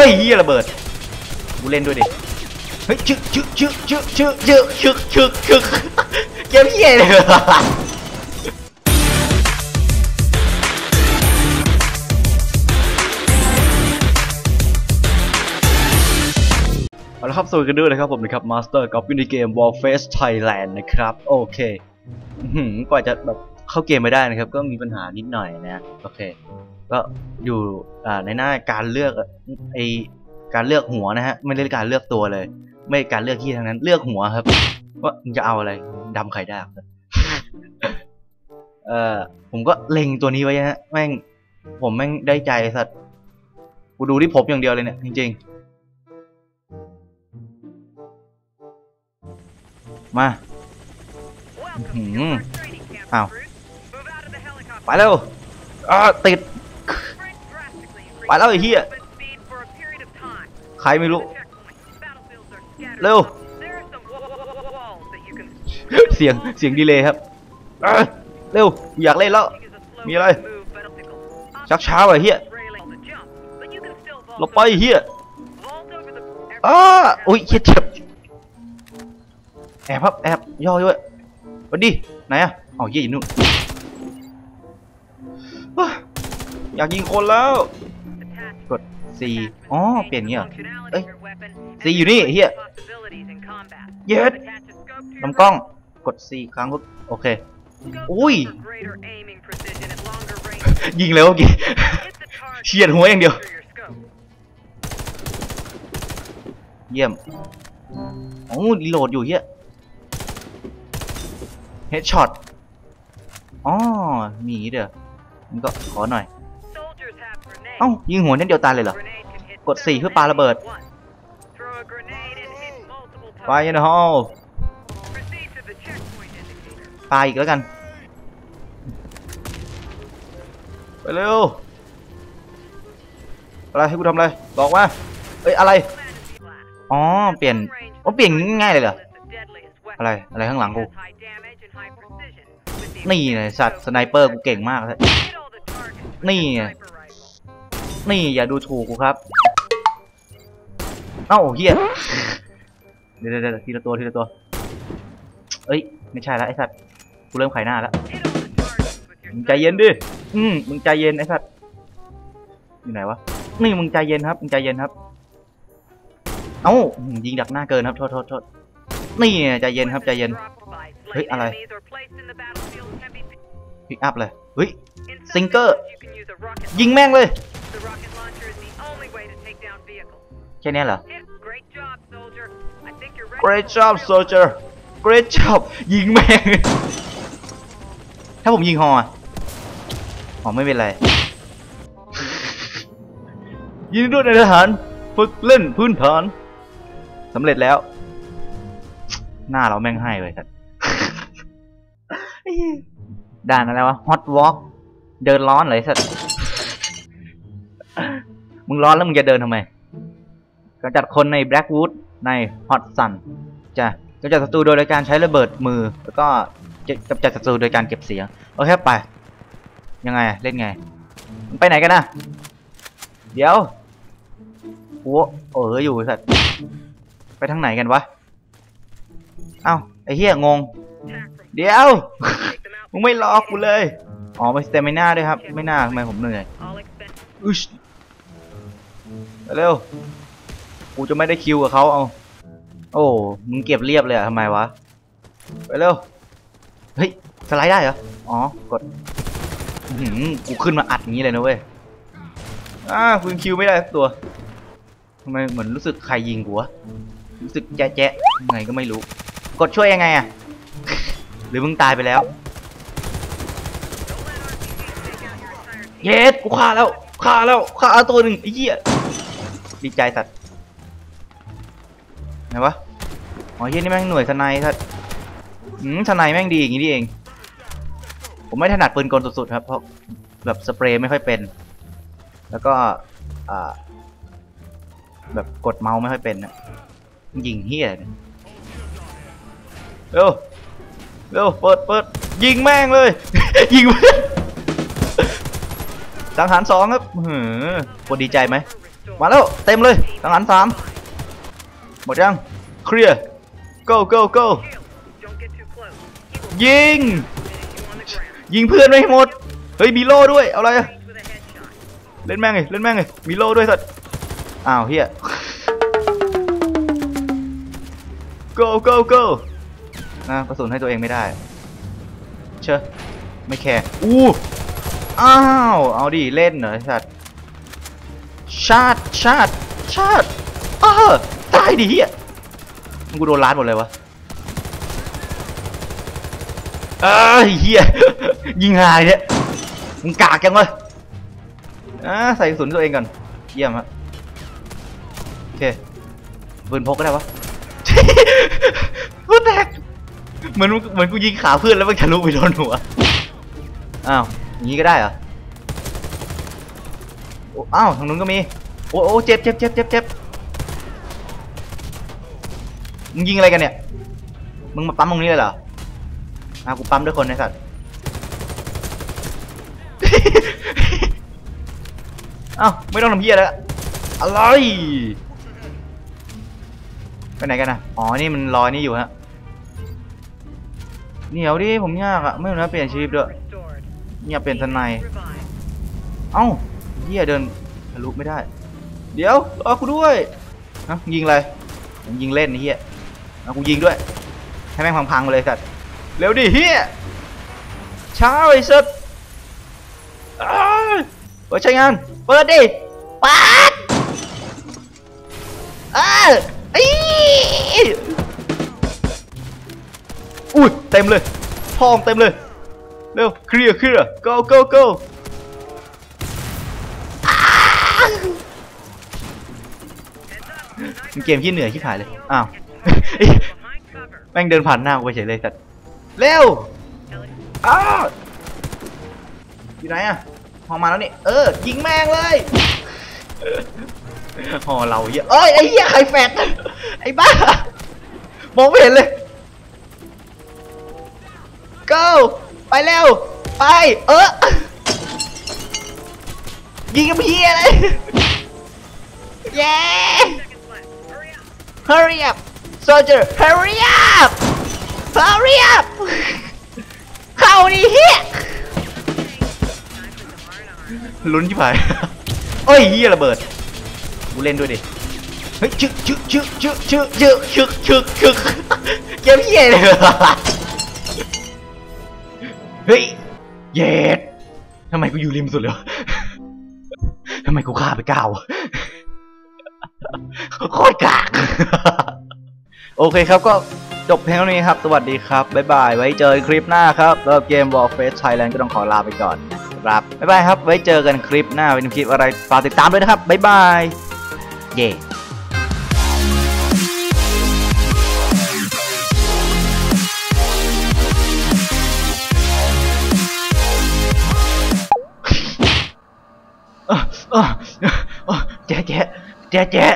อ้ยเฮียระเบิดกูเล่นด้วยดิเฮ้ยชึกชึกชึกชึกชึกชึกชึกชึกชึกเกมเฮียเลยเอาละครับสวัสดีกันด้วยนะครับผมนะครับ Master กับวินเกม Warface Thailand นะครับ โอเคกว่าจะแบบเข้าเกมไม่ได้นะครับ ก็มีปัญหานิดหน่อยนะ โอเค ก็อยู่ในหน้าการเลือกไอการเลือกหัวนะฮะไม่ได้การเลือกตัวเลย ไม่การเลือกที่ทั้งนั้น เลือกหัวครับว่ามึงจะเอาอะไรดำไข่ดาวครับเออผมก็เล็งตัวนี้ไว้ฮะแม่งผมแม่งได้ใจสัตว์กูดูที่ผมอย่างเดียวเลยเนี่ยจริง ๆ มาหืมอ้าอ้าวไปไปเร็วอ่าติด ไปแล้วไอ้เหี้ยใครไม่รู้ เร็ว เสียงเสียงดีเลยครับ เร็วอยากเล่นแล้ว มีอะไร ชักช้าว่ะเฮียหลลบบไปไปเฮียอ้าอุ้ยเจ็บเจ็บแอบครับแอบย่อด้วยวัดดีไหนอะอ๋อเฮียอยู่นู่นอยากยิงคนแล้ว C อ๋อ เปลี่ยนเงี้ยเหรอเอ้ย C อยู่นี่เฮียเย็ดลำกล้อง กด C ครั้งปุ๊บโอเค อุ้ย ยิงเลยเมื่อกี้เฉียดหัวอย่างเดียว เยี่ยมโอ้รีโหลดอยู่เฮียเฮดช็อตอ๋อมีอย่างงี้เด้อมันก็ขอหน่อย เอ้ายิงหัวนั่นเดียวตายเลยเหรอ กดสี่เพื่อปาระเบิดไปยันฮอลปาอีกแล้วกัน ไปเร็ว อะไรให้กูทำอะไร บอกว่าเอ้ย อะไร อ๋อ เปลี่ยนอ๋อเปลี่ยนง่ายเลยเหรอ อะไร อะไรข้างหลังกู นี่ไงสัตว์สไนเปอร์กูเก่งมากเลยนี่ นี่อย่าดูถูกกูครับ เอ้าเฮียเดี๋ยวเดี๋ยวเดี๋ยวทีละตัวทีละตัว เอ้ย ไม่ใช่ละไอ้สัตว์ กูเริ่มไขหน้าแล้ว มึงใจเย็นดิ อืมมึงใจเย็นไอ้สัตว์ อยู่ไหนวะ นี่มึงใจเย็นครับ มึงใจเย็นครับ เอ้าอืมยิงดักหน้าเกินครับ โทษโทษโทษนี่ไงใจเย็นครับใจเย็น เฮ้ยอะไรพิกอัพเลย เฮ้ยซิงเกอร์ ยิงแม่งเลย แค่เนี้ยเหรอ Great job soldier Great job ยิงแม่ง ถ้าผมยิงฮออะอ๋อไม่เป็นไร ยินดีด้วยนายทหารฝึกเล่นพื้นฐานสำเร็จแล้ว หน้าเราแม่งให้เลยครับด่านอะไรวะ Hot Walk เดินร้อนเลยสัตว์มึงร้อนแล้วมึงจะเดินทำไมกำจัดคนใน Blackwood ใน Hot Sun จะกำจัดศัตรูโดยการใช้ระเบิดมือ แล้วก็จะกำจัดศัตรูโดยการเก็บเสียงโอเคไป ยังไงเล่นไง ไปไหนกันนะ เดี๋ยวโอ้เอออยู่สัตว์ไปทางไหนกันวะ เอ้าไอ้เหี้ยงง เดี๋ยว มึงไม่รอกกูเลย อ๋อไปสเตมิน่าด้วยครับ ไม่น่าทำไมผมเหนื่อยอึชไปเร็ว กูจะไม่ได้คิวกับเขาเอา โอ้ มึงเก็บเรียบเลยอะทำไมวะ ไปเร็ว เฮ้ย สไลด์ได้เหรอ อ๋อ กดอื้อหือกูขึ้นมาอัดงี้เลยนะเว้ย อ้าคุณคิวไม่ได้สักตัวทำไมเหมือนรู้สึกใครยิงกูวะ รู้สึกแจ๊ะแจ๊ะยังไงก็ไม่รู้ กดช่วยยังไงอะหรือมึงตายไปแล้ว เยสกูฆ่าแล้ว ฆ่าแล้ว ฆ่าตัวหนึ่งไอ้เหี้ยดีใจสัตว์ ไหนวะอ๋อเหี้ยนี่แม่งหน่วยทนายสัตว์อืมทนายแม่งดีอย่างงี้นี่เอง ผมไม่ถนัดปืนกลสุดๆครับ เพราะแบบสเปรย์ไม่ค่อยเป็น แล้วก็อ่าแบบกดเมาส์ไม่ค่อยเป็นนะยิงเฮียเนี่ยเร็วเร็วเปิดเปิดยิงแม่งเลย ยิงสังหารสองครับเฮ้อคนดีใจไหมมาแล้วเต็มเลยทหารสาม หมดยังเคลียร์ go go go ยิง ยิงเพื่อนไม่หมด เฮ้ยมีโล่ด้วย เอาอะไรอะเล่นแม่งเลยเล่นแม่งเลยมีโล่ด้วยสัตว์ อ้าวเฮีย go go go นะกระสุนให้ตัวเองไม่ได้ เชอะไม่แคร์ อู้ อ้าว เอาดิ เล่นเหรอสัตว์ ชาติ ชาติ ชาติเออ ตายดิเฮียมึงกูโดนล้านหมดเลยวะเอ้ยเฮียยิงหายเนี่ยมึงกากจังเลยอ่าใส่กระสุนตัวเองก่อนเยี่ยมฮะโอเคปืนพกก็ได้วะพูดแตกเหมือนเหมือนกูยิงขาเพื่อนแล้วมันทะลุไปโดนหัวอ้าวอย่างนี้ก็ได้เหรอโอ้อ้าวทางนู้นก็มีโอ้โอ้เจ็บเจ็บเจ็บเจ็บเจ็บ มึงยิงอะไรกันเนี่ย มึงมาปั๊มตรงนี้เลยเหรออ่ากูปั๊มด้วยคนไอ้สัตว์เอ้าไม่ต้องทำเพี้ยแล้วอะไรไปไหนกันนะอ๋อ นี่มันลอยนี่อยู่ฮะเหนียวดิ ผมยากอะไม่รู้นะเปลี่ยนชีพด้วยเนี่ยเปลี่ยนทนายเอ้าเฮียเดินทะลุไม่ได้ เดี๋ยวรอกูด้วยฮะยิงอะไรผมยิงเล่นไอ้เฮีย เอากูยิงด้วย ให้แม่งพังๆไปเลยสัตว์เร็วดิเฮียช้าไอ้สัตว์อ้าวเปิดใช้งาน เปิดดิปัดอ้าอีอุ้ยเต็มเลยทองเต็มเลย เร็วเคลียร์เคลียร์ go go go มันเกมที่เหนื่อยที่ผ่านเลย อ้าว Behind cover. แม่งเดินผ่านหน้ากูไปเฉยเลยสัตว์เร็วอ้าอยู่ไหนอะพอมาแล้วนี่ เออ ยิงแม่งเลยหอเราเหี้ยเอ้ยไอ้เหี้ยใครแฟดไอ้บ้ามองไม่เห็นเลย go ไปเร็ว ไป เออ ยิงกับเหี้ยเลย เย้ Hurry up. Soldier hurry up hurry up เข้าดิเฮียลุ้นที่ผายโอ้ยเฮียระเบิด กูเล่นด้วยดิ เฮ้ยชึกชึกชึกชึกชึกชึกชึกชึกชึกเกมเฮียเลยเฮ้ย เย็ดทำไมกูอยู่ริมสุดเลยวะทำไมกูฆ่าไปเก้าโคตรกาก โอเคครับก็จบเพลงเท่านี้ครับ สวัสดีครับ บ๊ายบาย ไว้เจอคลิปหน้าครับสำหรับเกม Warface Thailand ก็ต้องขอลาไปก่อนนะครับ บ๊ายบายครับ ไว้เจอกันคลิปหน้า เป็นคลิปอะไร ฝากติดตามด้วยนะครับ บ๊ายบาย เย่เออเออเออแจ๊ะแจ๊ะแจ๊ะแจ๊